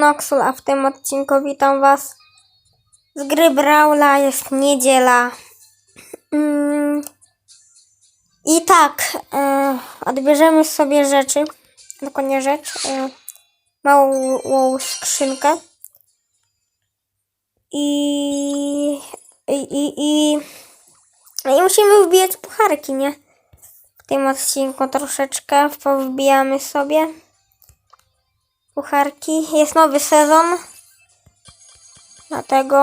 Noxul, a w tym odcinku witam was z gry Brawla. Jest niedziela. Mm. I tak, e, odbierzemy sobie rzeczy. Dokładnie rzecz. E, małą skrzynkę. I, i, i, i, i musimy wbijać pucharki, nie? W tym odcinku troszeczkę powbijamy sobie pucharki. Jest nowy sezon. Dlatego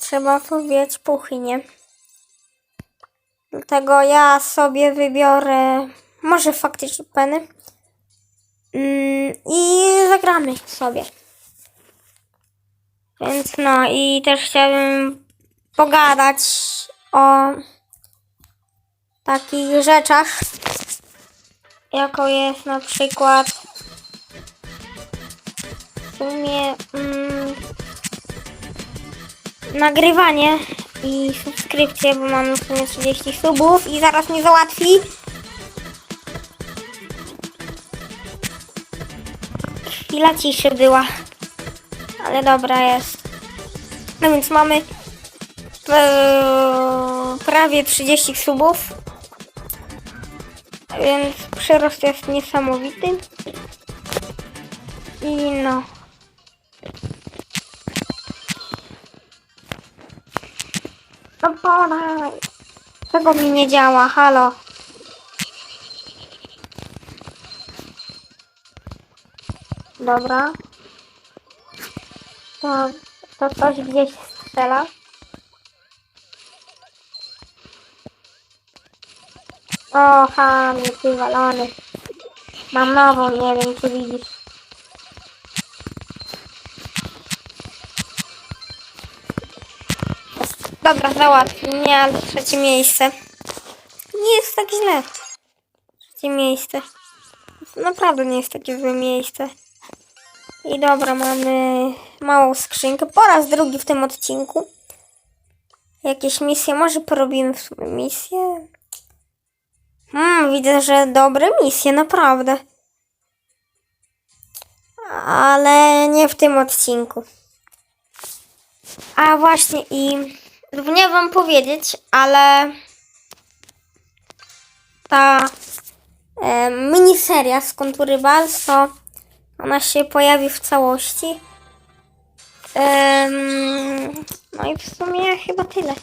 trzeba puchy, nie? Dlatego ja sobie wybiorę może faktycznie peny. Mm, I zagramy sobie. Więc no i też chciałbym pogadać o takich rzeczach, jaką jest na przykład sumie mm, nagrywanie i subskrypcje, bo mamy w sumie 30 subów i zaraz mnie załatwi. Chwila ciszy była, ale dobra jest. No więc mamy e, prawie 30 subów, więc przyrost jest niesamowity. I no. Podaj. Czego mi nie działa? Halo. Dobra. To, to coś gdzieś strzela. O, ham, jaki walony. Mam nową, nie wiem czy widzisz. Dobra, załatwił ale trzecie miejsce. Nie jest tak źle. Trzecie miejsce. Naprawdę nie jest takie złe miejsce. I dobra, mamy małą skrzynkę. Po raz drugi w tym odcinku. Jakieś misje, może porobimy w sumie misję. Hmm, widzę, że dobre misje, naprawdę. Ale nie w tym odcinku. A właśnie i nie wam powiedzieć, ale ta e, miniseria z Kontury Bals to ona się pojawi w całości. Em, no i w sumie chyba tyle.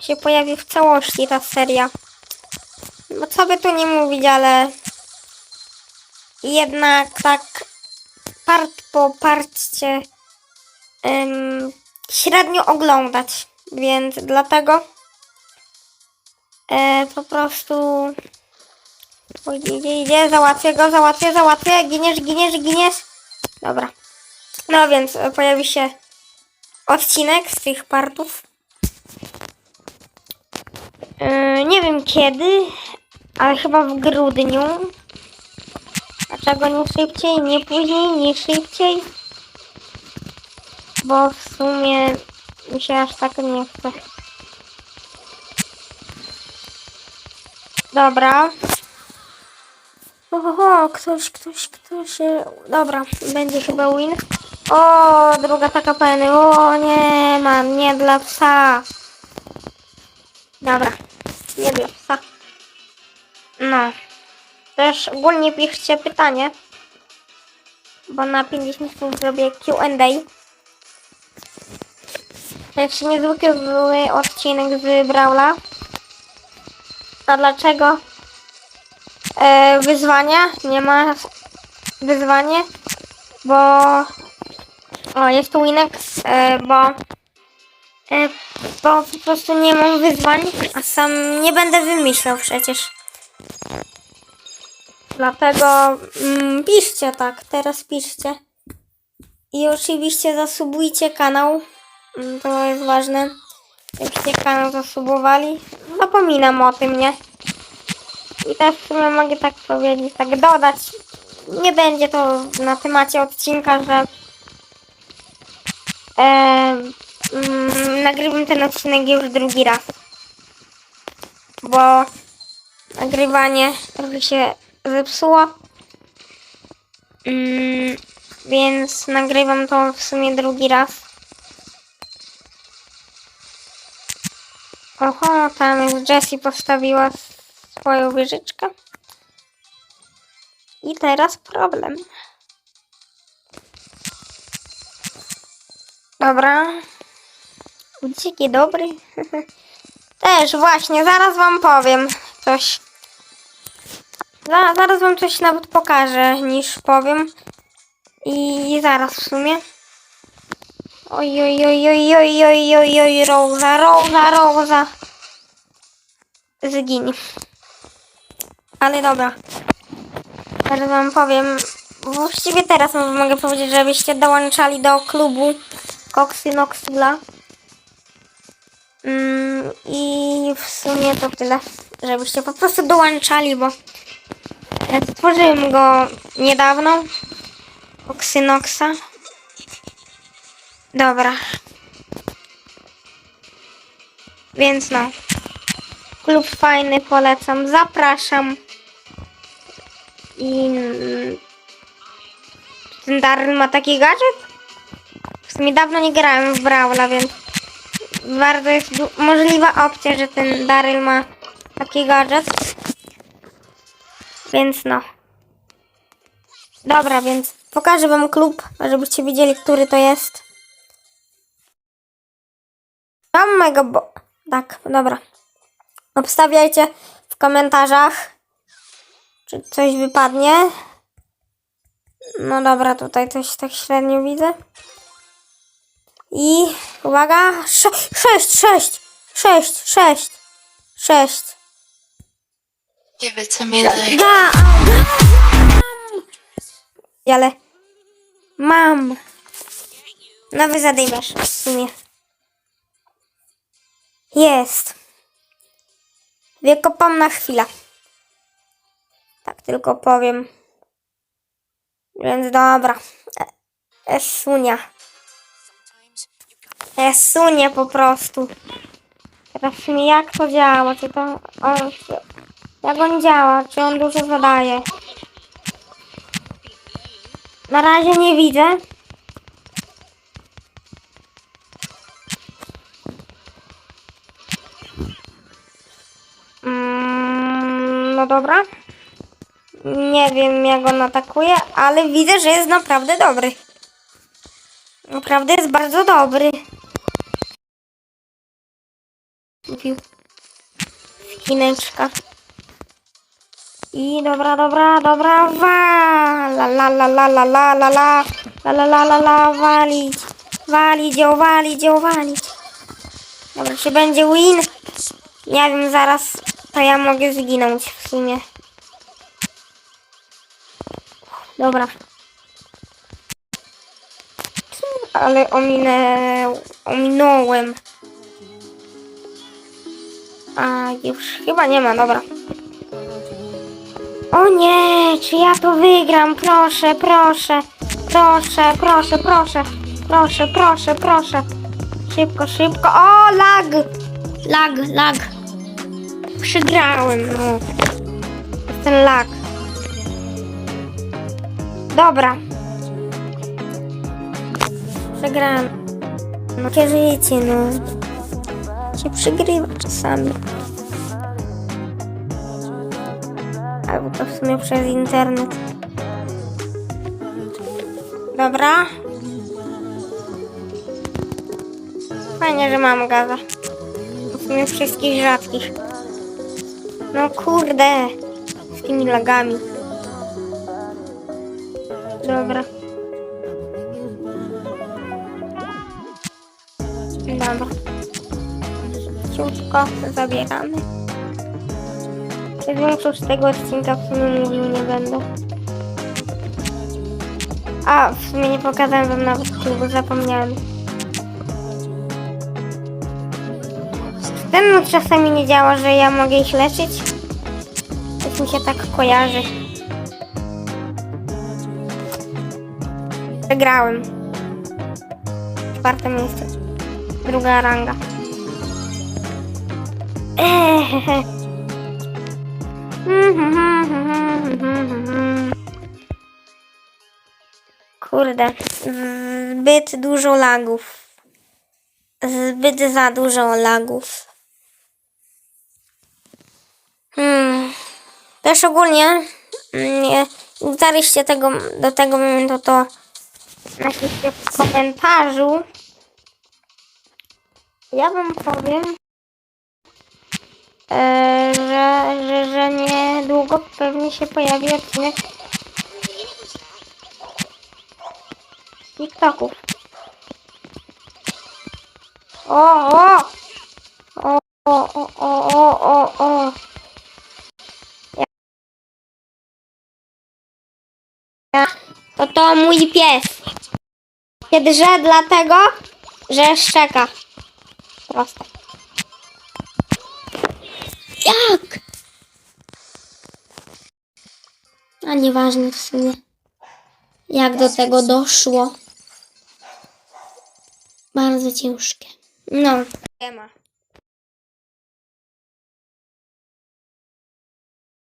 Się pojawi w całości ta seria. No co by tu nie mówić, ale jednak tak part po parcie em, średnio oglądać, więc dlatego e, po prostu o, idzie, idzie, załatwię go, załatwię, załatwię, giniesz, giniesz, giniesz. Dobra. No więc e, pojawi się odcinek z tych partów. E, nie wiem kiedy, ale chyba w grudniu. Dlaczego nie szybciej, nie później, nie szybciej? Bo w sumie mi się aż tak nie chce. Dobra. Oho, ktoś, ktoś, ktoś. e, Dobra, będzie chyba win. O, druga taka peny. O, nie mam, nie dla psa. Dobra, nie dla psa. No. Też ogólnie piszcie pytanie. Bo na 50 minut zrobię Q&A. Jest niezwykle zły odcinek z Brawla. A dlaczego? E, wyzwania? Nie ma wyzwanie, bo o, jest tu winek, e, bo e, bo po prostu nie mam wyzwań, a sam nie będę wymyślał przecież. Dlatego mm, piszcie tak, teraz piszcie. I oczywiście zasubujcie kanał. Mm, To jest ważne. Jakbyście kanał zasubowali. Zapominam o tym, nie? I też w sumie mogę tak powiedzieć, tak dodać. Nie będzie to na temacie odcinka, że e, mm, nagrywam ten odcinek już drugi raz. Bo nagrywanie trochę się zepsuło. Mm, Więc nagrywam to w sumie drugi raz. Oho, tam już Jessie postawiła swoją wieżyczkę. I teraz problem. Dobra. Dziki dobry. Też właśnie, zaraz wam powiem coś. Za, zaraz wam coś nawet pokażę, niż powiem. I zaraz w sumie. Oj, oj, oj, oj, oj, oj, oj, oj, Roza, Roza, Roza. Zgiń. Ale dobra. Teraz wam powiem. Właściwie teraz mogę powiedzieć, żebyście dołączali do klubu Coxy Noxula. Mm, I w sumie to tyle. Żebyście po prostu dołączali, bo stworzyłem go niedawno. Oxynoxa. Dobra. Więc no. Klub fajny, polecam, zapraszam. I ten Darryl ma taki gadżet? W sumie dawno nie grałem w Brawla, więc bardzo jest możliwa opcja, że ten Daryl ma taki gadżet. Więc no. Dobra, więc pokażę wam klub, żebyście wiedzieli, który to jest. Tam mega bo... Tak, dobra. Obstawiajcie w komentarzach, czy coś wypadnie. No dobra, tutaj coś tak średnio widzę. I uwaga, 6, 6, 6, 6, 6, 6. Nie wiem, co mnie daje. Ale mam. Nowy zadymasz w sumie. Jest. Wiekopomna chwila. Tak tylko powiem. Więc dobra. E- Esunia. Esunia po prostu. Teraz sumie jak to działa? Czy to. Jak on działa? Czy on dużo zadaje? Na razie nie widzę. No dobra. Nie wiem jak on atakuje, ale widzę, że jest naprawdę dobry. Naprawdę jest bardzo dobry. Kupił skineczka. I dobra, dobra, dobra, wa, la la la la la la la la la la la la walić, walić ją, walić ją, walić. Dobra, czy będzie win? Nie wiem, zaraz ja mogę zginąć w sumie. Dobra. Ale ominę, ominąłem. A już chyba nie ma, dobra. O nie, czy ja to wygram? Proszę, proszę, proszę, proszę, proszę, proszę, proszę, proszę. Szybko, szybko. O, lag! Lag, lag. Przegrałem, no. Ten lag. Dobra. Przegrałem. No, życie, no. Się przegrywa czasami. Albo to w sumie przez internet. Dobra. Fajnie, że mam gaza. W sumie wszystkich rzadkich. No kurde. Z tymi lagami. Dobra. Dobra. Ciutko zabieramy. Przez większość tego odcinka w sumie mówił nie będę. A, w sumie nie pokazałem wam nawet klubu, zapomniałem. Nóż czasami nie działa, że ja mogę ich leczyć. Coś mi się tak kojarzy. Przegrałem. Czwarte miejsce. Druga ranga. Kurde, zbyt dużo lagów. Zbyt za dużo lagów. Też ogólnie mm, nie dotarliście tego, do tego momentu, to napiszcie w komentarzu. Ja wam powiem, e, że, że, że niedługo pewnie się pojawi odcinek TikToków. O! O, Mój pies. Kiedy drze dlatego, że szczeka. Proste. Jak? A nieważne w sumie. Jak do tego doszło. Bardzo ciężkie. No. Nie ma.